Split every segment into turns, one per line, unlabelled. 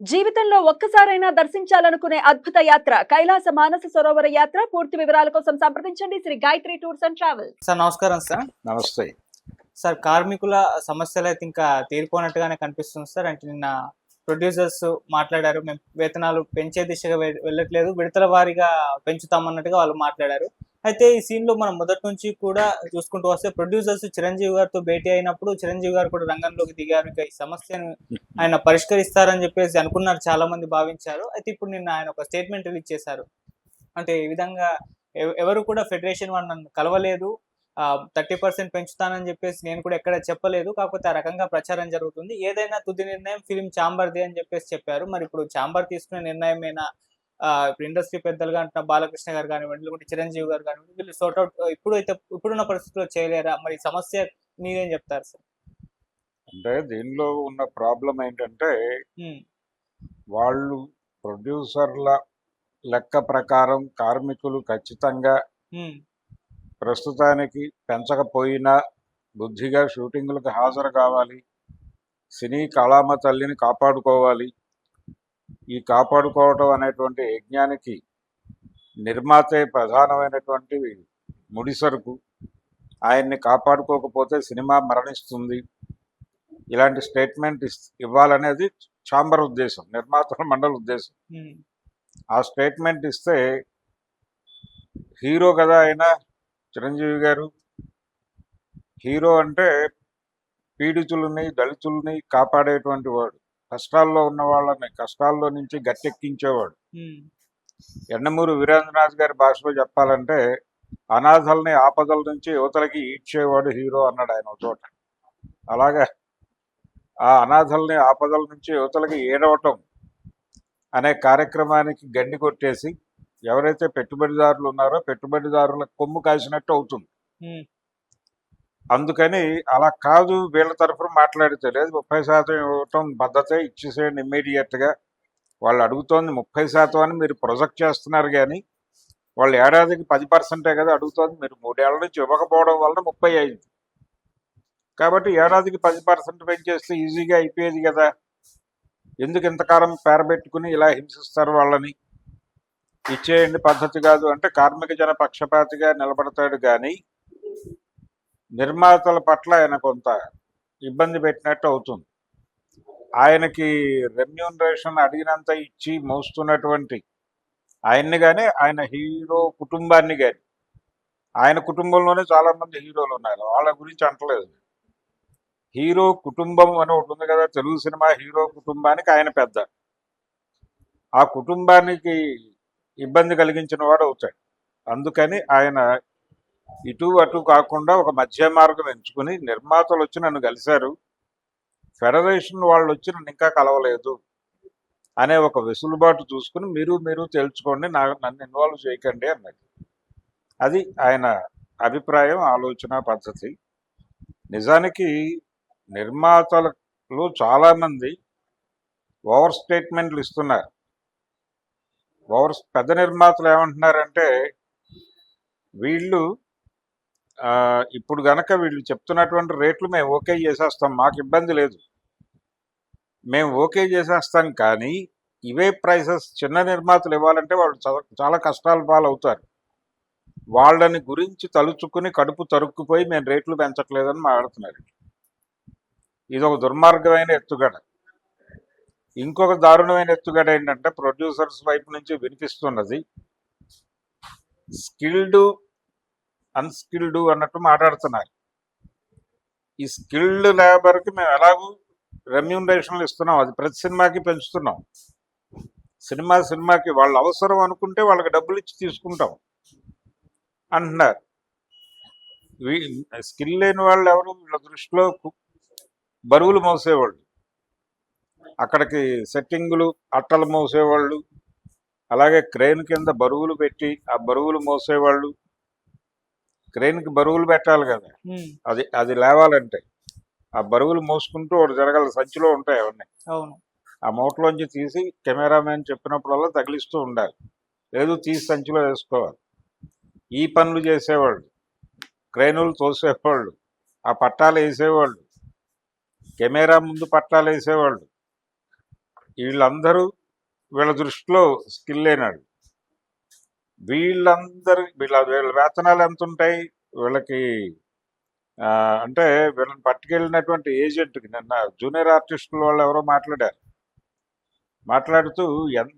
జీవితంలో ఒక్కసారైనా దర్శించాలనుకునే అద్భుత యాత్ర కైలాస మానస సరోవర యాత్ర. పూర్తి వివరాల కోసం సంప్రదించండి. Sri Gayatri tours and travels.
Sir నమస్కారం సార్.
నమస్తే.
సార్ కార్మికుల సమస్యలు అయితే ఇంకా తీరిపోయినట్టుగానే కనిపిస్తుంది సార్. అంటే నిన్న ప్రొడ్యూసర్స్ మాట్లాడారు. మేము వేతనాలు పెంచే దిశగా వెళ్ళట్లేదు. విడతల వారీగా పెంచుతామన్నట్టుగా వాళ్ళు మాట్లాడారు. అయితే ఈ సీన్లో మనం మొదటి నుంచి కూడా చూసుకుంటూ వస్తే ప్రొడ్యూసర్స్ చిరంజీవి గారితో భేటీ అయినప్పుడు చిరంజీవి గారు కూడా రంగంలోకి దిగారు. ఇంకా ఈ సమస్యను ఆయన పరిష్కరిస్తారని చెప్పేసి అనుకున్నారు చాలా మంది భావించారు. అయితే ఇప్పుడు నిన్న ఆయన ఒక స్టేట్మెంట్ రిలీజ్ చేశారు. అంటే ఈ విధంగా ఎవరు కూడా ఫెడరేషన్ వాళ్ళు నన్ను కలవలేదు. థర్టీ పర్సెంట్ పెంచుతానని చెప్పేసి నేను కూడా ఎక్కడ చెప్పలేదు. కాకపోతే ఆ రకంగా ప్రచారం జరుగుతుంది. ఏదైనా తుది నిర్ణయం ఫిలిం ఛాంబర్ది అని చెప్పేసి చెప్పారు. మరి ఇప్పుడు ఛాంబర్ తీసుకునే నిర్ణయమేనా? ఆ, ఇప్పుడు ఇండస్ట్రీ పెద్దలుగా అంటున్న బాలకృష్ణ గారు కానివ్వండి లేకుంటే చిరంజీవి గారు కానివ్వండి వీళ్ళు అవుట్ ఇప్పుడు అయితే ఇప్పుడున్న పరిస్థితుల్లో చేయలేరా? మరి సమస్య మీరేం చెప్తారు సార్?
అంటే దీనిలో ఉన్న ప్రాబ్లం ఏంటంటే వాళ్ళు ప్రొడ్యూసర్ల లెక్క ప్రకారం కార్మికులు ఖచ్చితంగా ప్రస్తుతానికి పెంచకపోయినా బుద్ధిగా షూటింగులకు హాజరు కావాలి సినీ కళామ తల్లిని కాపాడుకోవాలి ఈ కాపాడుకోవటం అనేటువంటి యజ్ఞానికి నిర్మాతే ప్రధానమైనటువంటి ముడిసరుకు. ఆయన్ని కాపాడుకోకపోతే సినిమా మరణిస్తుంది. ఇలాంటి స్టేట్మెంట్ ఇవ్వాలనేది ఛాంబర్ ఉద్దేశం నిర్మాతల మండలి ఉద్దేశం. ఆ స్టేట్మెంట్ ఇస్తే హీరో కదా ఆయన చిరంజీవి గారు హీరో అంటే పీడితులని దళితుల్ని కాపాడేటువంటి వాడు. కష్టాల్లో ఉన్న వాళ్ళని కష్టాల్లో నుంచి గట్టెక్కించేవాడు. ఎండమూరు వీరేంద్రనాథ్ గారి భాషలో చెప్పాలంటే అనాథల్ని ఆపదల నుంచి యువతలకి ఈడ్చేవాడు హీరో అన్నాడు ఆయన చోట. అలాగా ఆ అనాథల్ని ఆపదల నుంచి యువతలకి ఏడవటం అనే కార్యక్రమానికి గండి కొట్టేసి ఎవరైతే పెట్టుబడిదారులు ఉన్నారో పెట్టుబడిదారుల కొమ్ము కాసినట్టు అవుతుంది. అందుకని అలా కాదు వీళ్ళ తరఫున మాట్లాడితే లేదు. ముప్పై శాతం ఇవ్వటం పద్ధతే ఇచ్చేసేయండి ఇమ్మీడియట్గా వాళ్ళు అడుగుతోంది ముప్పై శాతం అని మీరు ప్రొజెక్ట్ చేస్తున్నారు కానీ వాళ్ళు ఏడాదికి పది పర్సెంటే కదా అడుగుతోంది. మీరు మూడేళ్ళ నుంచి ఇవ్వకపోవడం వల్ల ముప్పై అయింది. కాబట్టి ఏడాదికి పది పర్సెంట్ పెంచేస్తే ఈజీగా అయిపోయేది కదా. ఎందుకు ఇంతకాలం పేరబెట్టుకుని ఇలా హింసిస్తారు వాళ్ళని? ఇచ్చేయండి పద్ధతి కాదు అంటే కార్మిక జన పక్షపాతిగా నిలబడతాడు కానీ నిర్మాతల పట్ల ఆయన కొంత ఇబ్బంది పెట్టినట్టు అవుతుంది. ఆయనకి రెమ్యూనరేషన్ అడిగినంత ఇచ్చి మోస్తున్నటువంటి ఆయన్ని కానీ ఆయన హీరో కుటుంబాన్ని కానీ ఆయన కుటుంబంలోనే చాలామంది హీరోలు ఉన్నారు. వాళ్ళ గురించి అంటలేదు. హీరో కుటుంబం అని ఒకటి ఉంది కదా తెలుగు సినిమా హీరో కుటుంబానికి ఆయన పెద్ద. ఆ కుటుంబానికి ఇబ్బంది కలిగించిన వాడు అవుతాడు. అందుకని ఆయన ఇటు అటు కాకుండా ఒక మధ్య మార్గం ఎంచుకుని నిర్మాతలు వచ్చి నన్ను కలిశారు. ఫెడరేషన్ వాళ్ళు వచ్చి నన్ను ఇంకా కలవలేదు అనే ఒక వెసులుబాటు చూసుకుని మీరు మీరు తెలుసుకోండి నా నన్ను ఇన్వాల్వ్ చేయకండి అన్నది. అది ఆయన అభిప్రాయం ఆలోచన పద్ధతి. నిజానికి నిర్మాతలు చాలామంది ఓవర్ స్టేట్మెంట్లు ఇస్తున్నారు. ఓవర్ పెద్ద నిర్మాతలు ఏమంటున్నారంటే వీళ్ళు ఇప్పుడు గనక వీళ్ళు చెప్తున్నటువంటి రేట్లు మేము ఓకే చేసేస్తాం మాకు ఇబ్బంది లేదు. మేము ఓకే చేసేస్తాం కానీ ఇవే ప్రైసెస్ చిన్న నిర్మాతలు ఇవ్వాలంటే వాళ్ళు చాలా కష్టాల పాలవుతారు. వాళ్ళని గురించి తలుచుకుని కడుపు తరుక్కుపోయి మేము రేట్లు పెంచట్లేదని మాట్లాడుతున్నారు. ఇది ఒక దుర్మార్గమైన ఎత్తుగడ. ఇంకొక దారుణమైన ఎత్తుగడ ఏంటంటే ప్రొడ్యూసర్స్ వైపు నుంచి వినిపిస్తున్నది స్కిల్డ్ అన్స్కిల్డ్ అన్నట్టు మాట్లాడుతున్నారు. ఈ స్కిల్డ్ లేబర్కి మేము ఎలాగూ రెమ్యూనరేషన్లు ఇస్తున్నాం. అది ప్రతి సినిమాకి పెంచుతున్నాం. సినిమా సినిమాకి వాళ్ళు అవసరం అనుకుంటే వాళ్ళకి డబ్బులు ఇచ్చి తీసుకుంటాం అంటున్నారు. స్కిల్ లేని వాళ్ళు ఎవరు? వీళ్ళ దృష్టిలో బరువులు మోసేవాళ్ళు. అక్కడికి సెట్టింగులు అట్టలు మోసేవాళ్ళు. అలాగే క్రెయిన్ కింద బరువులు పెట్టి ఆ బరువులు మోసేవాళ్ళు. క్రెయిన్కి బరువులు పెట్టాలి కదా. అది అది లేవాలంటే ఆ బరువులు మోసుకుంటూ ఒకటి జరగాలి. సంచిలో ఉంటాయి అవన్నీ.
అవును.
ఆ మూటలోంచి తీసి కెమెరామెన్ చెప్పినప్పుడల్లా తగిలిస్తూ ఉండాలి. లేదు తీసి సంచిలో వేసుకోవాలి. ఈ పనులు చేసేవాళ్ళు క్రైనులు తోసేవాళ్ళు ఆ పట్టాలు వేసేవాళ్ళు కెమెరా ముందు పట్టాలు వేసేవాళ్ళు. వీళ్ళందరూ వీళ్ళ దృష్టిలో స్కిల్ లేనాడు వీళ్ళందరి వీళ్ళ వీళ్ళ వేతనాలు ఎంత ఉంటాయి వీళ్ళకి అంటే వీళ్ళని పట్టుకెళ్ళినటువంటి ఏజెంట్కి నిన్న జూనియర్ ఆర్టిస్టుల వాళ్ళు ఎవరో మాట్లాడారు. మాట్లాడుతూ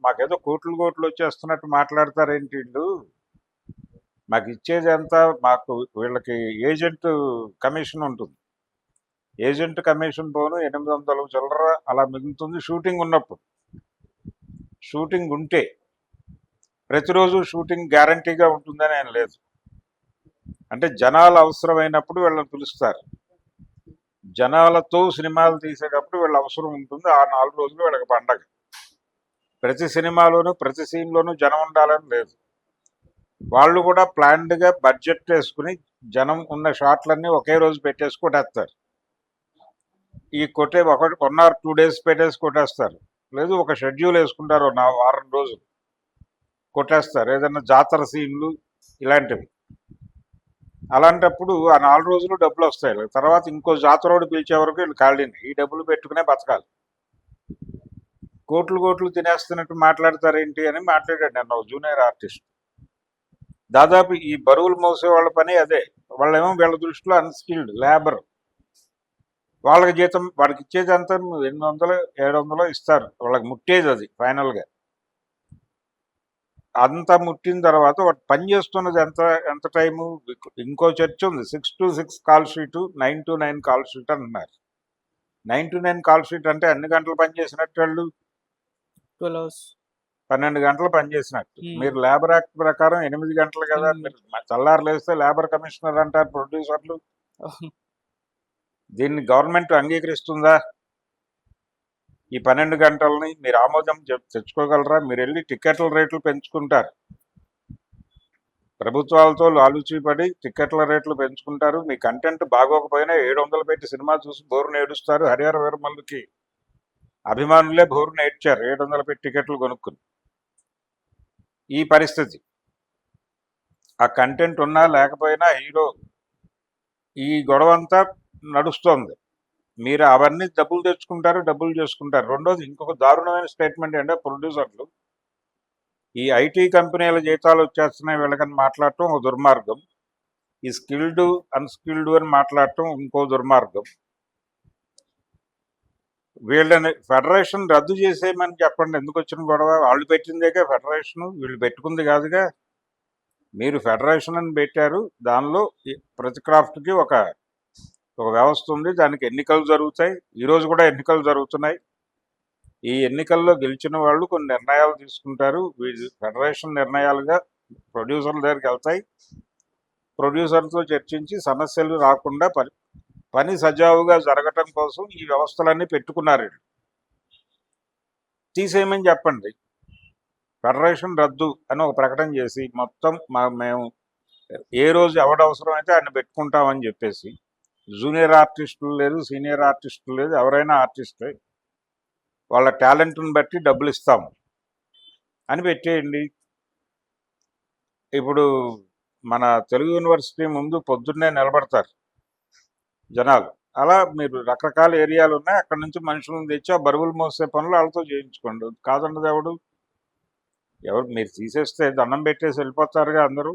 మాకేదో కోట్లు కోట్లు వచ్చేస్తున్నట్టు మాట్లాడతారేంటి వీళ్ళు? మాకు ఇచ్చేది ఎంత? మాకు వీళ్ళకి ఏజెంట్ కమిషన్ ఉంటుంది. ఏజెంట్ కమిషన్ పోను ఎనిమిది వందలు చిల్లర అలా మిగులుతుంది షూటింగ్ ఉన్నప్పుడు. షూటింగ్ ఉంటే ప్రతిరోజు షూటింగ్ గ్యారంటీగా ఉంటుందని ఆయన లేదు. అంటే జనాలు అవసరమైనప్పుడు వీళ్ళని పిలుస్తారు. జనాలతో సినిమాలు తీసేటప్పుడు వీళ్ళ అవసరం ఉంటుంది. ఆ నాలుగు రోజులు వీళ్ళకి పండగ. ప్రతి సినిమాలోనూ ప్రతి సీన్లోనూ జనం ఉండాలని లేదు. వాళ్ళు కూడా ప్లాన్డ్గా బడ్జెట్ వేసుకుని జనం ఉన్న షాట్లన్నీ ఒకే రోజు పెట్టేసి కొట్టేస్తారు. ఈ కొట్టే ఒకటి వన్ ఆర్ టూ డేస్ పెట్టేసి కొట్టేస్తారు. లేదు ఒక షెడ్యూల్ వేసుకుంటారు నా వారం రోజులు. కొట్టేస్తారు. ఏదైనా జాతర సీన్లు ఇలాంటివి. అలాంటప్పుడు ఆ నాలుగు రోజులు డబ్బులు వస్తాయి. తర్వాత ఇంకో జాతరోడు పిలిచే వరకు వీళ్ళు ఖాళీని. ఈ డబ్బులు పెట్టుకునే బతకాలి. కోట్లు కోట్లు తినేస్తున్నట్టు మాట్లాడతారేంటి అని మాట్లాడాడు నేను ఒక జూనియర్ ఆర్టిస్ట్. దాదాపు ఈ బరువులు మోసే వాళ్ళ పని అదే. వాళ్ళేమో వీళ్ళ దృష్టిలో అన్స్కిల్డ్ లేబర్. వాళ్ళకి జీతం వాడికి ఇచ్చేది అంతా ఎనిమిది వందలు ఏడు వందలు ఇస్తారు. వాళ్ళకి ముట్టేది అది ఫైనల్గా. అంతా ముట్టిన తర్వాత వాడు పని చేస్తున్నది ఎంత ఎంత టైము? ఇంకో చర్చ ఉంది. Six to six call sheet nine to nine call sheet అంటున్నారు nine to nine call sheet అంటే అన్ని గంటలు పని చేసినట్టు వాళ్ళు
ట్వెల్వ్ అవర్స్.
పన్నెండు గంటలు పనిచేసినట్టు
Hmm.
మీరు లేబర్ యాక్ట్ ప్రకారం ఎనిమిది గంటలు కదా?
Hmm.
మీరు చల్లారు లేస్తే లేబర్ కమిషనర్ అంటారు ప్రొడ్యూసర్లు. దీన్ని గవర్నమెంట్ అంగీకరిస్తుందా? ఈ పన్నెండు గంటలని మీరు ఆమోదం తెచ్చుకోగలరా? మీరు వెళ్ళి టికెట్ల రేట్లు పెంచుకుంటారు. ప్రభుత్వాలతో లాలుచీపడి టికెట్ల రేట్లు పెంచుకుంటారు. మీ కంటెంట్ బాగోకపోయినా ఏడు వందలు పెట్టి సినిమా చూసి బోరును ఏడుస్తారు. హరిహర వీరమల్లుకి అభిమానులే బోరును ఏడ్చారు. ఏడు వందలు పెట్టి టికెట్లు కొనుక్కుని. ఈ పరిస్థితి. ఆ కంటెంట్ ఉన్నా లేకపోయినా హీరో ఈ గొడవ అంతా నడుస్తోంది. మీరు అవన్నీ డబ్బులు తెచ్చుకుంటారు డబ్బులు చేసుకుంటారు. రెండోది ఇంకొక దారుణమైన స్టేట్మెంట్ అంటే ప్రొడ్యూసర్లు ఈ ఐటీ కంపెనీల జీతాలు వచ్చేస్తున్నాయి వీళ్ళకని మాట్లాడటం ఒక దుర్మార్గం. ఈ స్కిల్డ్ అన్స్కిల్డ్ అని మాట్లాడటం ఇంకో దుర్మార్గం. వీళ్ళని ఫెడరేషన్ రద్దు చేసేయమని చెప్పండి. ఎందుకు వచ్చిన గొడవ? వాళ్ళు పెట్టిందేగా ఫెడరేషన్? వీళ్ళు పెట్టుకుంది కాదుగా. మీరు ఫెడరేషన్ అని పెట్టారు. దానిలో ప్రతి క్రాఫ్ట్కి ఒక ఒక వ్యవస్థ ఉంది దానికి ఎన్నికలు జరుగుతాయి. ఈరోజు కూడా ఎన్నికలు జరుగుతున్నాయి. ఈ ఎన్నికల్లో గెలిచిన వాళ్ళు కొన్ని నిర్ణయాలు తీసుకుంటారు. ఫెడరేషన్ నిర్ణయాలుగా ప్రొడ్యూసర్ల దగ్గరికి వెళ్తాయి. ప్రొడ్యూసర్తో చర్చించి సమస్యలు రాకుండా పని పని సజావుగా జరగటం కోసం ఈ వ్యవస్థలన్నీ పెట్టుకున్నారు తీసేయమని చెప్పండి. ఫెడరేషన్ రద్దు అని ఒక ప్రకటన చేసి మొత్తం మా మేము ఏ రోజు ఎవడవసరం అయితే ఆయన పెట్టుకుంటామని చెప్పేసి జూనియర్ ఆర్టిస్టులు లేదు సీనియర్ ఆర్టిస్టులు లేదు ఎవరైనా ఆర్టిస్టే. వాళ్ళ టాలెంట్ని బట్టి డబ్బులు ఇస్తాము. అని పెట్టేయండి. ఇప్పుడు మన తెలుగు యూనివర్సిటీ ముందు పొద్దున్నే నిలబడతారు జనాలు. అలా మీరు రకరకాల ఏరియాలు ఉన్నాయి. అక్కడ నుంచి మనుషులను తెచ్చి ఆ బరువులు మోసే పనులు వాళ్ళతో చేయించుకోండి. కాదండి ఎవడు ఎవరు మీరు తీసేస్తే దండం పెట్టేసి వెళ్ళిపోతారుగా అందరూ.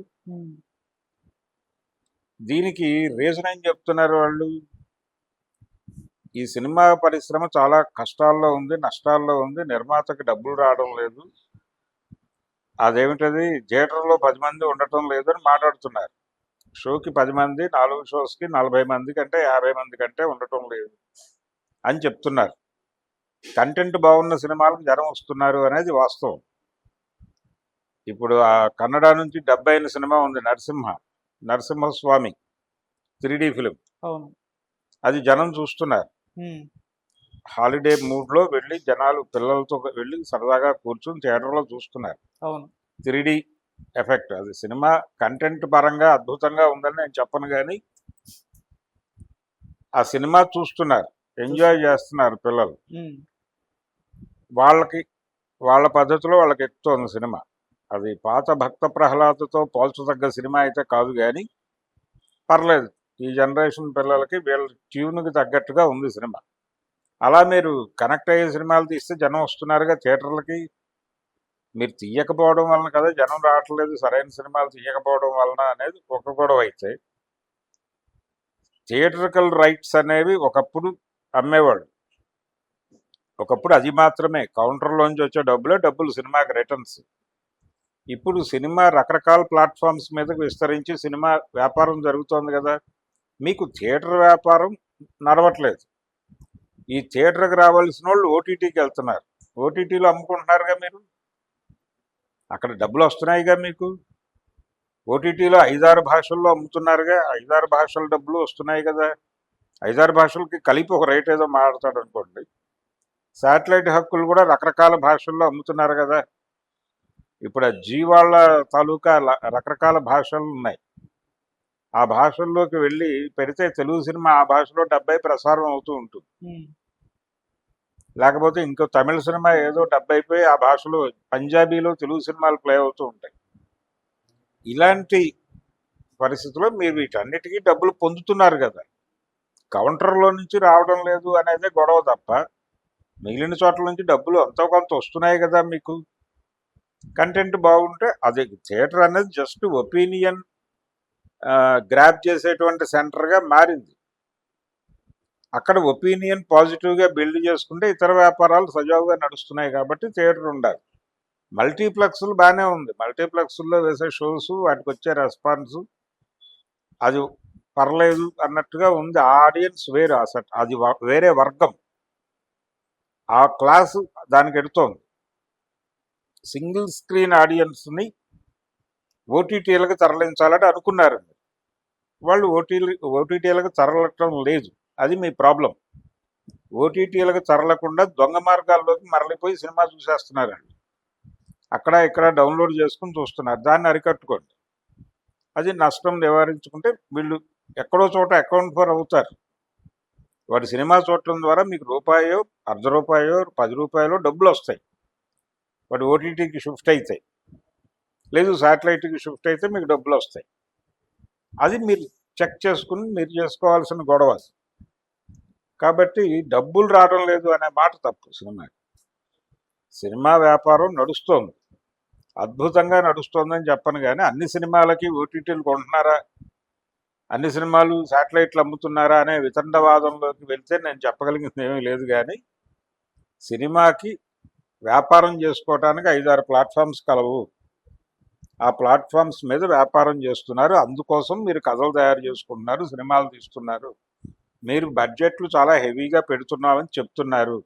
దీనికి రీజన్ ఏం చెప్తున్నారు వాళ్ళు? ఈ సినిమా పరిశ్రమ చాలా కష్టాల్లో ఉంది నష్టాల్లో ఉంది నిర్మాతకి డబ్బులు రావడం లేదు. అదేమిటది? థియేటర్లో పది మంది ఉండటం లేదు అని మాట్లాడుతున్నారు. షోకి పది మంది నాలుగు షోస్కి నలభై మంది కంటే యాభై మంది కంటే ఉండటం లేదు అని చెప్తున్నారు. కంటెంట్ బాగున్న సినిమాలకు జనం వస్తున్నారు అనేది వాస్తవం. ఇప్పుడు ఆ కన్నడ నుంచి డెబ్బై అయిన సినిమా ఉంది Narasimha. Narasimhaswamy three D film.
అవును.
అది జనం చూస్తున్నారు. హాలిడే మూడ్లో వెళ్ళి జనాలు పిల్లలతో వెళ్ళి సరదాగా కూర్చుని థియేటర్లో చూస్తున్నారు.
అవును.
Three D effect. అది సినిమా కంటెంట్ పరంగా అద్భుతంగా ఉందని నేను చెప్పను కానీ ఆ సినిమా చూస్తున్నారు. ఎంజాయ్ చేస్తున్నారు. పిల్లలు. వాళ్ళకి వాళ్ళ పద్ధతిలో వాళ్ళకి ఎక్కుతోంది సినిమా. అది పాత భక్త ప్రహ్లాదతో పోల్చదగ్గ సినిమా అయితే కాదు కానీ పర్లేదు. ఈ జనరేషన్ పిల్లలకి వీళ్ళ ట్యూన్కి తగ్గట్టుగా ఉంది సినిమా. అలా మీరు కనెక్ట్ అయ్యే సినిమాలు తీస్తే జనం వస్తున్నారుగా థియేటర్లకి. మీరు తీయకపోవడం వలన కదా జనం రావట్లేదు సరైన సినిమాలు తీయకపోవడం వలన అనేది ఒక గొడవ అయితే. థియేటర్కల్ రైట్స్ అనేవి ఒకప్పుడు అమ్మేవాడు ఒకప్పుడు అది మాత్రమే. కౌంటర్లోంచి వచ్చే డబ్బులే డబ్బులు సినిమాకి రిటర్న్స్. ఇప్పుడు సినిమా రకరకాల ప్లాట్ఫామ్స్ మీదకు విస్తరించి సినిమా వ్యాపారం జరుగుతోంది కదా. మీకు థియేటర్ వ్యాపారం నడవట్లేదు. ఈ థియేటర్కి రావాల్సిన వాళ్ళు ఓటీటీకి వెళ్తున్నారు. ఓటీటీలో అమ్ముకుంటున్నారుగా మీరు? అక్కడ డబ్బులు వస్తున్నాయిగా మీకు? ఓటీటీలో ఐదారు భాషల్లో అమ్ముతున్నారుగా. ఐదారు భాషల డబ్బులు వస్తున్నాయి కదా. ఐదారు భాషలకి కలిపి ఒక రేట్ ఏదో మాట్లాడతాడు అనుకోండి. శాటిలైట్ హక్కులు కూడా రకరకాల భాషల్లో అమ్ముతున్నారు కదా. ఇప్పుడు ఆ జీ వాళ్ళ తాలూకా రకరకాల భాషలు ఉన్నాయి. ఆ భాషల్లోకి వెళ్ళి పెడితే తెలుగు సినిమా ఆ భాషలో డెబ్బై ప్రసారం అవుతూ ఉంటుంది. లేకపోతే ఇంకో తమిళ సినిమా ఏదో డబ్బు అయిపోయి ఆ భాషలో పంజాబీలో తెలుగు సినిమాలు ప్లే అవుతూ ఉంటాయి. ఇలాంటి పరిస్థితుల్లో మీరు వీటన్నిటికీ డబ్బులు పొందుతున్నారు కదా. కౌంటర్లో నుంచి రావడం లేదు అనేదే గొడవ తప్ప మిగిలిన చోట్ల నుంచి డబ్బులు ఎంతో కొంత వస్తున్నాయి కదా మీకు. కంటెంట్ బాగుంటే అది థియేటర్ అనేది జస్ట్ ఒపీనియన్ గ్రాప్ చేసేటువంటి సెంటర్గా మారింది. అక్కడ ఒపీనియన్ పాజిటివ్గా బిల్డ్ చేసుకుంటే ఇతర వ్యాపారాలు సజావుగా నడుస్తున్నాయి కాబట్టి థియేటర్ ఉండాలి. మల్టీప్లెక్స్లు బాగానే ఉంది. మల్టీప్లెక్స్లో వేసే షోస్ వాటికి వచ్చే రెస్పాన్స్ అది పర్లేదు అన్నట్టుగా ఉంది. ఆ ఆడియన్స్ వేరే అసలు. అది వేరే వర్గం. ఆ క్లాసు దానికి ఎడుతోంది. సింగిల్ స్క్రీన్ ఆడియన్స్ని ఓటీటీలకు తరలించాలని అనుకున్నారు. వాళ్ళు ఓటీలు ఓటీటీలకు తరలటం లేదు. అది మీ ప్రాబ్లం. ఓటీటీలకు తరలకుండా దొంగ మార్గాల్లోకి మరలిపోయి సినిమా చూసేస్తున్నారండి అక్కడ ఇక్కడ డౌన్లోడ్ చేసుకుని చూస్తున్నారు. దాన్ని అరికట్టుకోండి. అది నష్టం నివారించుకుంటే వీళ్ళు ఎక్కడో చోట అకౌంట్ ఫర్ అవుతారు. వాడి సినిమా చూడటం ద్వారా మీకు రూపాయో అర్ధ రూపాయో పది రూపాయలు డబ్బులు వస్తాయి. వాడు ఓటీటీకి షిఫ్ట్ అవుతాయి లేదు శాటిలైట్కి షిఫ్ట్ అయితే మీకు డబ్బులు వస్తాయి. అది మీరు చెక్ చేసుకుని మీరు చేసుకోవాల్సిన గొడవ కాబట్టి డబ్బులు రావడం లేదు అనే మాట తప్పు సినిమాకి సినిమా వ్యాపారం నడుస్తోంది. అద్భుతంగా నడుస్తోందని చెప్పను కానీ అన్ని సినిమాలకి ఓటీటీలు కొంటున్నారా? అన్ని సినిమాలు శాటిలైట్లు అమ్ముతున్నారా అనే వితండవాదంలోకి వెళ్తే నేను చెప్పగలిగింది ఏమీ లేదు కానీ సినిమాకి వ్యాపారం చేసుకోవటానికి ఐదారు ప్లాట్ఫామ్స్ కలవు. ఆ ప్లాట్ఫామ్స్ మీద వ్యాపారం చేస్తున్నారు. అందుకోసం మీరు కథలు తయారు చేసుకుంటున్నారు సినిమాలు తీస్తున్నారు. మీరు బడ్జెట్లు చాలా హెవీగా పెడుతున్నామని చెప్తున్నారు.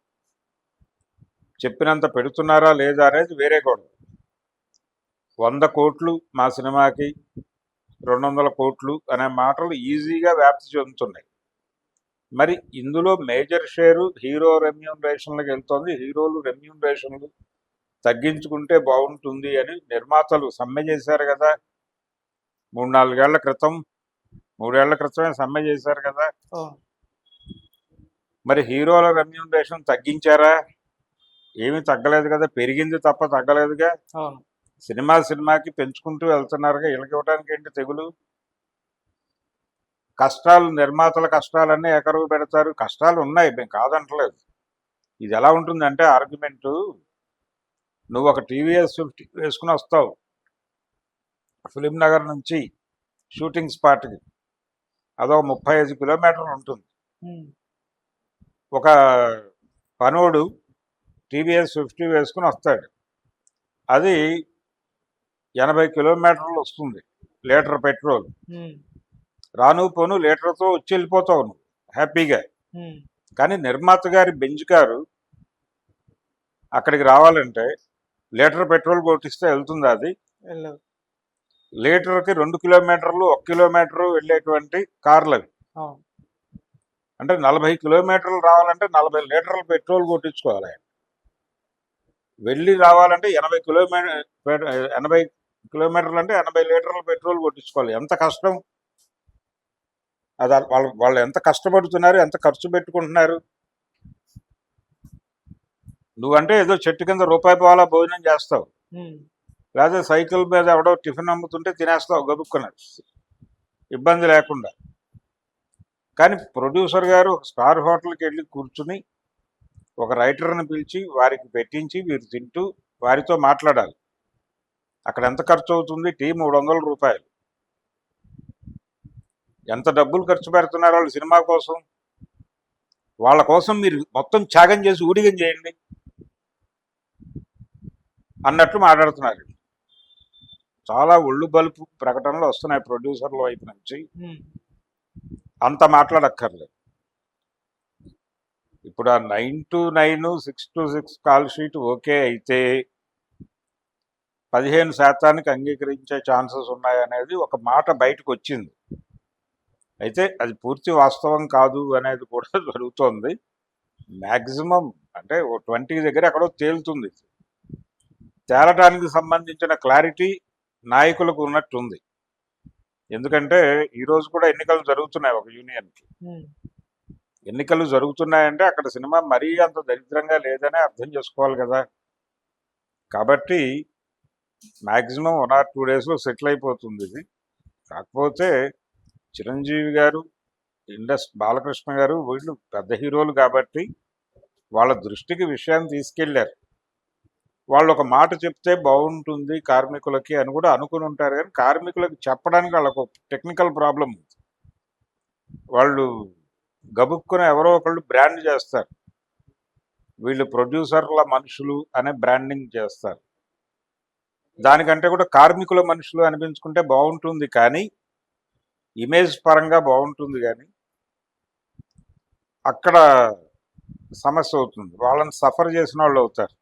చెప్పినంత పెడుతున్నారా లేదా అనేది వేరే గొడవ. వంద కోట్లు మా సినిమాకి రెండు వందల కోట్లు అనే మాటలు ఈజీగా వ్యాప్తి చెందుతున్నాయి. మరి ఇందులో మేజర్ షేరు హీరో రెమ్యూనరేషన్లకు వెళ్తోంది. హీరోలు రెమ్యూనరేషన్లు తగ్గించుకుంటే బాగుంటుంది అని నిర్మాతలు సమ్మె చేశారు కదా. మూడు నాలుగేళ్ళ క్రితం మూడేళ్ళ క్రితమే సమ్మె చేశారు కదా. మరి హీరోల రెమ్యూనరేషన్ తగ్గించారా? ఏమీ తగ్గలేదు కదా. పెరిగింది తప్ప తగ్గలేదుగా. సినిమా సినిమాకి పెంచుకుంటూ వెళ్తున్నారుగా. వీళ్ళకి ఇవ్వడానికి ఏంటి తెగులు? కష్టాలు నిర్మాతల కష్టాలన్నీ ఎకరువు పెడతారు. కష్టాలు ఉన్నాయి మేము కాదంటలేదు. ఇది ఎలా ఉంటుందంటే ఆర్గ్యుమెంటు నువ్వు ఒక టీవీఎస్ ఫిఫ్టీ వేసుకుని వస్తావు. ఫిలిం నగర్ నుంచి షూటింగ్ స్పాట్కి అదో ముప్పై ఐదు కిలోమీటర్లు ఉంటుంది. ఒక పనోడు టీవీఎస్ ఫిఫ్టీ వేసుకుని వస్తాడు. అది ఎనభై కిలోమీటర్లు వస్తుంది లీటర్ పెట్రోల్. రాను పోను లీటర్తో వచ్చి వెళ్ళిపోతావు నువ్వు. హ్యాపీగా. కానీ నిర్మాత గారి బెంచ్ కారు అక్కడికి రావాలంటే లీటర్ పెట్రోల్ కొట్టిస్తే వెళ్తుంది అది. లీటర్కి రెండు కిలోమీటర్లు ఒక కిలోమీటరు వెళ్ళేటువంటి కార్లు అవి అంటే నలభై కిలోమీటర్లు రావాలంటే నలభై లీటర్లు పెట్రోల్ కొట్టించుకోవాలి ఆయన. వెళ్ళి రావాలంటే ఎనభై కిలోమీటర్ ఎనభై కిలోమీటర్లు అంటే ఎనభై లీటర్ల పెట్రోల్ కొట్టించుకోవాలి. ఎంత కష్టం? అది వాళ్ళు వాళ్ళు ఎంత కష్టపడుతున్నారు ఎంత ఖర్చు పెట్టుకుంటున్నారు? నువ్వంటే ఏదో చెట్టు కింద రూపాయి పోవాలా భోజనం చేస్తావు. లేదా సైకిల్ మీద ఎవడో టిఫిన్ అమ్ముతుంటే తినేస్తావు గబుక్కున్నారు ఇబ్బంది లేకుండా. కానీ ప్రొడ్యూసర్ గారు స్టార్ హోటల్కి వెళ్ళి కూర్చుని ఒక రైటర్ని పిలిచి వారికి పెట్టించి వీరు తింటూ వారితో మాట్లాడాలి. అక్కడ ఎంత ఖర్చు అవుతుంది? టీ మూడు వందల రూపాయలు. ఎంత డబ్బులు ఖర్చు పెడుతున్నారు వాళ్ళు సినిమా కోసం? వాళ్ళ కోసం మీరు మొత్తం త్యాగం చేసి ఊడిగం చేయండి. అన్నట్లు మాట్లాడుతున్నారు. చాలా ఒళ్ళు బలుపు ప్రకటనలు వస్తున్నాయి ప్రొడ్యూసర్ల వైపు నుంచి. అంత మాట్లాడక్కర్లేదు. ఇప్పుడు ఆ nine to nine six to six call sheet okay అయితే పదిహేను శాతానికి అంగీకరించే ఛాన్సెస్ ఉన్నాయనేది ఒక మాట బయటకు వచ్చింది. అయితే అది పూర్తి వాస్తవం కాదు అనేది కూడా జరుగుతోంది. మ్యాక్సిమం అంటే ఓ ట్వంటీ దగ్గర ఎక్కడో తేలుతుంది. తేలటానికి సంబంధించిన క్లారిటీ నాయకులకు ఉన్నట్టుంది. ఎందుకంటే ఈ రోజు కూడా ఎన్నికలు జరుగుతున్నాయి ఒక యూనియన్కి. ఎన్నికలు జరుగుతున్నాయంటే అక్కడ సినిమా మరీ అంత దరిద్రంగా లేదని అర్థం చేసుకోవాలి కదా. కాబట్టి మ్యాక్సిమం వన్ ఆర్ టూ డేస్లో సెటిల్ అయిపోతుంది ఇది. కాకపోతే చిరంజీవి గారు ఇండస్ బాలకృష్ణ గారు వీళ్ళు పెద్ద హీరోలు కాబట్టి వాళ్ళ దృష్టికి విషయాన్ని తీసుకెళ్ళారు వాళ్ళు ఒక మాట చెప్తే బాగుంటుంది కార్మికులకి అని కూడా అనుకుని ఉంటారు కానీ కార్మికులకు చెప్పడానికి వాళ్ళకు టెక్నికల్ ప్రాబ్లం ఉంది. వాళ్ళు గబుక్కున ఎవరో ఒకళ్ళు బ్రాండ్ చేస్తారు. వీళ్ళు ప్రొడ్యూసర్ల మనుషులు అనే బ్రాండింగ్ చేస్తారు. దానికంటే కూడా కార్మికుల మనుషులు అనిపించుకుంటే బాగుంటుంది కానీ ఇమేజ్ పరంగా బాగుంటుంది కానీ అక్కడ సమస్య అవుతుంది. వాళ్ళని సఫర్ చేసిన వాళ్ళు అవుతారు.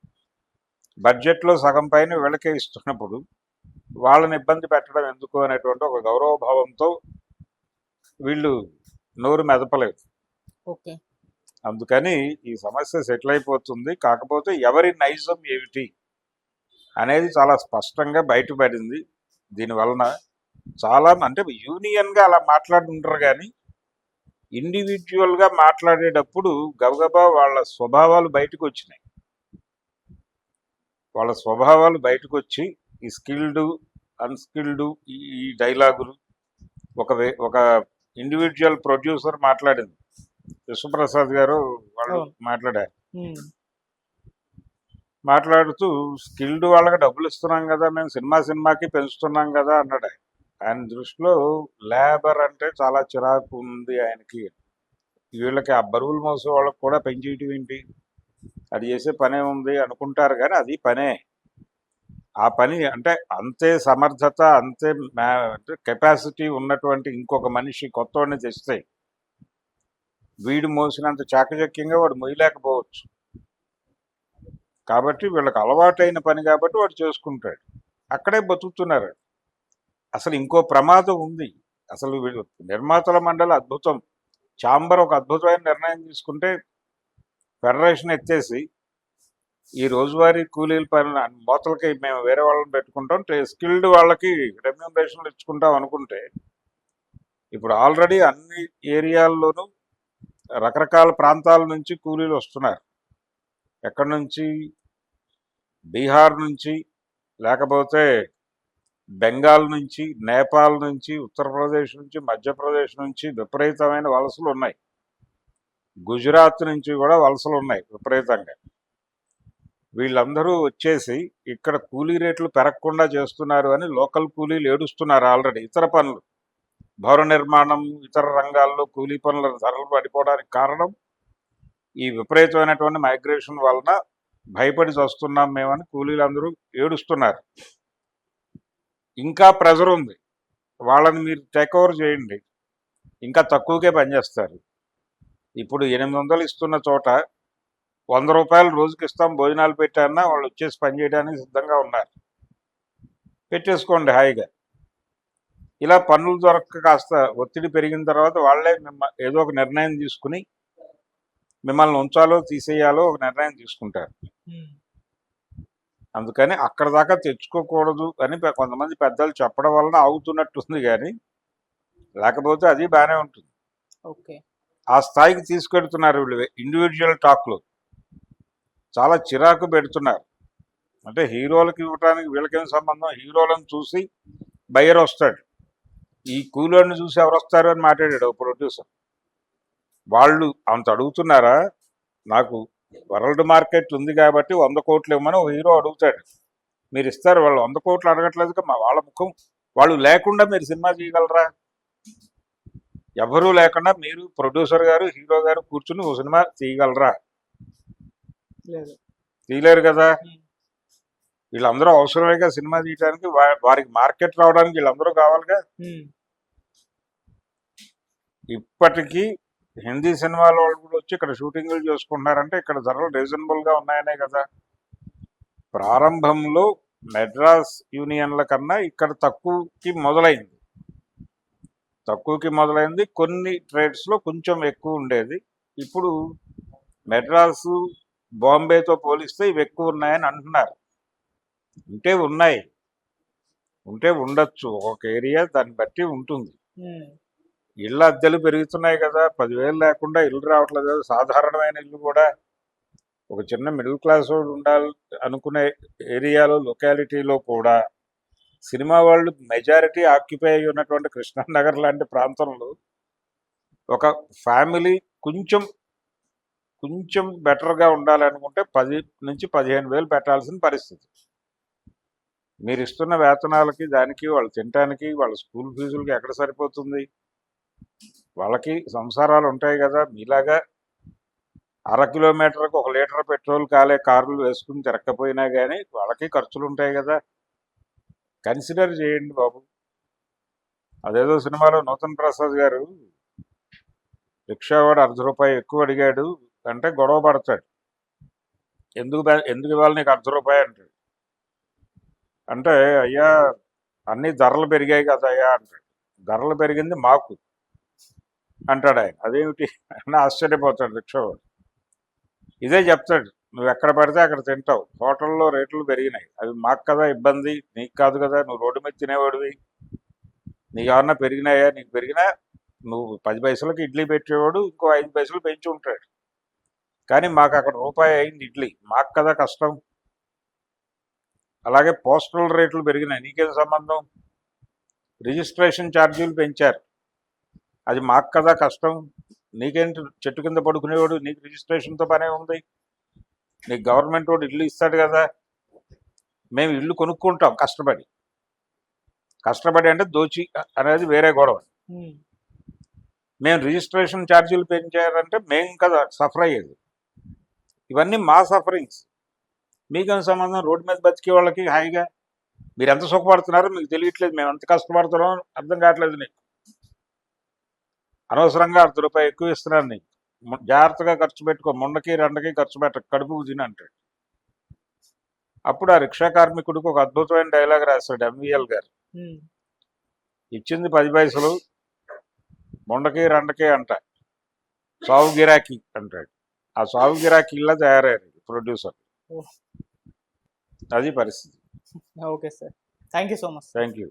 బడ్జెట్లో సగం పైన వీళ్ళకే ఇస్తున్నప్పుడు వాళ్ళని ఇబ్బంది పెట్టడం ఎందుకు అనేటువంటి ఒక గౌరవభావంతో వీళ్ళు నోరు మెదపలేదు.
ఓకే.
అందుకని ఈ సమస్య సెటిల్ అయిపోతుంది. కాకపోతే ఎవరి నైజం ఏమిటి అనేది చాలా స్పష్టంగా బయటపడింది. దీని వలన చాలా అంటే యూనియన్గా అలా మాట్లాడుతుంటారు కానీ ఇండివిజువల్గా మాట్లాడేటప్పుడు గబగబా వాళ్ళ స్వభావాలు బయటకు వచ్చినాయి వాళ్ళ స్వభావాలు బయటకు వచ్చి ఈ స్కిల్డ్ అన్స్కిల్డ్ ఈ డైలాగులు ఒక ఒక ఇండివిజువల్ ప్రొడ్యూసర్ మాట్లాడింది. విశ్వప్రసాద్ గారు వాళ్ళు. మాట్లాడారు. మాట్లాడుతూ స్కిల్డ్ వాళ్ళకి డబ్బులు ఇస్తున్నాం కదా మేము సినిమా సినిమాకి పెంచుతున్నాం కదా అన్నాడు ఆయన. దృష్టిలో లేబర్ అంటే చాలా చిరాకు ఉంది ఆయనకి. వీళ్ళకి ఆ బరువులు మోసే వాళ్ళకి కూడా పెంచేయటం ఏంటి? అది చేసే పనే ఉంది అనుకుంటారు కానీ అది పనే. ఆ పని అంటే అంతే సమర్థత అంతే కెపాసిటీ ఉన్నటువంటి ఇంకొక మనిషి కొత్తవాడిని తెస్తే వీడు మోసినంత చాకచక్యంగా వాడు మొయ్యలేకపోవచ్చు కాబట్టి వీళ్ళకి అలవాటైన పని కాబట్టి వాడు చేసుకుంటాడు. అక్కడే బతుకుతున్నారు. అసలు ఇంకో ప్రమాదం ఉంది. అసలు వీళ్ళు నిర్మాతల మండలి అద్భుతం. ఛాంబర్ ఒక అద్భుతమైన నిర్ణయం తీసుకుంటే ఫెడరేషన్ ఎత్తేసి ఈ రోజువారీ కూలీల పైన మోతలకి మేము వేరే వాళ్ళని పెట్టుకుంటాం. స్కిల్డ్ వాళ్ళకి రెమ్యూనరేషన్లు ఇచ్చుకుంటాం అనుకుంటే ఇప్పుడు ఆల్రెడీ అన్ని ఏరియాల్లోనూ రకరకాల ప్రాంతాల నుంచి కూలీలు వస్తున్నారు. ఎక్కడి నుంచి? బీహార్ నుంచి? లేకపోతే బెంగాల్ నుంచి నేపాల్ నుంచి ఉత్తరప్రదేశ్ నుంచి మధ్యప్రదేశ్ నుంచి విపరీతమైన వలసలు ఉన్నాయి. గుజరాత్ నుంచి కూడా వలసలు ఉన్నాయి విపరీతంగా. వీళ్ళందరూ వచ్చేసి ఇక్కడ కూలీ రేట్లు పెరగకుండా చేస్తున్నారు అని లోకల్ కూలీలు ఏడుస్తున్నారు ఆల్రెడీ ఇతర పనులు. భవన నిర్మాణం ఇతర రంగాల్లో కూలీ పనుల ధరలు పడిపోవడానికి కారణం ఈ విపరీతమైనటువంటి మైగ్రేషన్ వలన భయపడి వస్తున్నాం మేమని కూలీలందరూ ఏడుస్తున్నారు. ఇంకా ప్రెజర్ ఉంది. వాళ్ళని మీరు టేక్ ఓవర్ చేయండి. ఇంకా తక్కువకే పనిచేస్తారు ఇప్పుడు ఎనిమిది వందలు ఇస్తున్న చోట వంద రూపాయలు రోజుకి ఇస్తాం భోజనాలు పెట్టారన్నా వాళ్ళు వచ్చేసి పని చేయడానికి సిద్ధంగా ఉన్నారు. పెట్టేసుకోండి హాయిగా. ఇలా పనులు దొరక్క కాస్త ఒత్తిడి పెరిగిన తర్వాత వాళ్ళే మిమ్మ ఏదో ఒక నిర్ణయం తీసుకుని మిమ్మల్ని ఉంచాలో తీసేయాలో ఒక నిర్ణయం తీసుకుంటారు. అందుకని అక్కడ దాకా తెచ్చుకోకూడదు అని కొంతమంది పెద్దలు చెప్పడం వలన ఆగుతున్నట్టుంది కానీ లేకపోతే అది బాగానే ఉంటుంది.
ఓకే.
ఆ స్థాయికి తీసుకెడుతున్నారు వీళ్ళు ఇండివిజువల్ టాక్లో చాలా చిరాకు పెడుతున్నారు. అంటే హీరోలకు ఇవ్వడానికి వీళ్ళకేం సంబంధం? హీరోలను చూసి బయ్యర్ వస్తాడు. ఈ కూలోని చూసి ఎవరు వస్తారు అని మాట్లాడాడు ప్రొడ్యూసర్ వాళ్ళు అంత అడుగుతున్నారా? నాకు వరల్డ్ మార్కెట్ ఉంది కాబట్టి వంద కోట్లు ఇవ్వమని ఒక హీరో అడుగుతాడు. మీరు ఇస్తారు వాళ్ళు వంద కోట్లు అడగట్లేదు మా వాళ్ళ ముఖం. వాళ్ళు లేకుండా మీరు సినిమా చేయగలరా ఎవరూ లేకుండా మీరు ప్రొడ్యూసర్ గారు హీరో గారు కూర్చుని ఓ సినిమా తీయగలరా? తీయలేరు కదా. వీళ్ళందరూ అవసరమేగా సినిమా తీయడానికి వారికి మార్కెట్ రావడానికి వీళ్ళందరూ కావాలిగా. ఇప్పటికీ హిందీ సినిమాల వాళ్ళు కూడా వచ్చి ఇక్కడ షూటింగ్లు చేసుకుంటున్నారంటే ఇక్కడ ధరలు రీజనబుల్గా ఉన్నాయనే కదా. ప్రారంభంలో మెడ్రాస్ యూనియన్ల కన్నా ఇక్కడ తక్కువకి మొదలైంది. తక్కువకి మొదలైంది. కొన్ని ట్రేడ్స్లో కొంచెం ఎక్కువ ఉండేది. ఇప్పుడు మెడ్రాసు బాంబేతో పోలిస్తే ఇవి ఎక్కువ ఉన్నాయని అంటున్నారు. ఉంటే ఉన్నాయి. ఉంటే ఉండొచ్చు. ఒక ఏరియా దాన్ని బట్టి ఉంటుంది. ఇళ్ళ అద్దెలు పెరుగుతున్నాయి కదా. పదివేలు లేకుండా ఇల్లు రావట్లేదు. కదా సాధారణమైన ఇల్లు కూడా ఒక చిన్న మిడిల్ క్లాస్ వాళ్ళు ఉండాలి అనుకునే ఏరియాలో లొకాలిటీలో కూడా సినిమా వాళ్ళు మెజారిటీ ఆక్యుపై అయి ఉన్నటువంటి కృష్ణానగర్ లాంటి ప్రాంతంలో ఒక ఫ్యామిలీ కొంచెం కొంచెం బెటర్గా ఉండాలనుకుంటే పది నుంచి పదిహేను వేలు పెట్టాల్సిన పరిస్థితి. మీరు ఇస్తున్న వేతనాలకి దానికి వాళ్ళు తినటానికి వాళ్ళ స్కూల్ ఫీజులకి ఎక్కడ సరిపోతుంది? వాళ్ళకి సంసారాలు ఉంటాయి కదా మీలాగా అర కిలోమీటర్కి ఒక లీటర్ పెట్రోల్ కాలే కార్లు వేసుకుని తిరగకపోయినా కానీ వాళ్ళకి ఖర్చులు ఉంటాయి కదా. కన్సిడర్ చేయండి బాబు. అదేదో సినిమాలో నూతన్ ప్రసాద్ గారు రిక్షావాడు అర్ధ రూపాయి ఎక్కువ అడిగాడు అంటే గొడవ పడతాడు. ఎందుకు ఎందుకు ఇవ్వాలి నీకు అర్ధ రూపాయి అంటాడు. అంటే అయ్యా అన్ని ధరలు పెరిగాయి కదా అయ్యా అంటాడు. ధరలు పెరిగింది మాకు. అంటాడు ఆయన. అదేమిటి? అని ఆశ్చర్యపోతాడు రిక్షావాడు. ఇదే చెప్తాడు నువ్వు ఎక్కడ పడితే అక్కడ తింటావు. హోటల్లో రేట్లు పెరిగినాయి. అవి మాకు కదా ఇబ్బంది నీకు కాదు కదా. నువ్వు రోడ్డు మీద తినేవాడివి. నీకు ఏమన్నా పెరిగినాయా? నీకు పెరిగినా నువ్వు పది పైసలకు ఇడ్లీ పెట్టేవాడు ఇంకో ఐదు పైసలు పెంచి ఉంటాడు. కానీ మాకు అక్కడ రూపాయి అయింది ఇడ్లీ. మాకు కదా కష్టం. అలాగే పోస్టల్ రేట్లు పెరిగినాయి. నీకేం సంబంధం? రిజిస్ట్రేషన్ ఛార్జీలు పెంచారు. అది మాకు కదా కష్టం. నీకేంటి చెట్టు కింద పడుకునేవాడు? నీకు రిజిస్ట్రేషన్తో పనే ఉంది. నీకు గవర్నమెంట్ వాడు ఇల్లు ఇస్తాడు కదా. మేము ఇల్లు కొనుక్కుంటాం కష్టపడి. కష్టపడి అంటే దోచి అనేది వేరే గొడవ. మేము రిజిస్ట్రేషన్ ఛార్జీలు పెంచారంటే మేము కదా సఫర్ అయ్యేది. ఇవన్నీ మా సఫరింగ్స్. మీకేం సంబంధం? రోడ్డు మీద బతికే వాళ్ళకి హాయిగా. మీరు ఎంత సుఖపడుతున్నారో మీకు తెలియట్లేదు. మేము ఎంత కష్టపడుతున్నాం అర్థం కావట్లేదు నీకు అనవసరంగా అర్ధ రూపాయి ఎక్కువ ఇస్తున్నాను నీకు. జాగ్రత్తగా ఖర్చు పెట్టుకో. ముండకి రెండకి ఖర్చు పెట్ట కడుపుకు తిని అంటాడు. అప్పుడు ఆ రిక్షా కార్మికుడికి ఒక అద్భుతమైన డైలాగ్ రాస్తాడు ఎంవిఎల్ గారు. ఇచ్చింది పది పైసలు ముండకి రెండకి అంట. సాగు గిరాకీ అంటాడు. ఆ సాగు గిరాకీలా తయారయ్యారు ప్రొడ్యూసర్. అది పరిస్థితి.
Okay sir. Thank you so much
thank you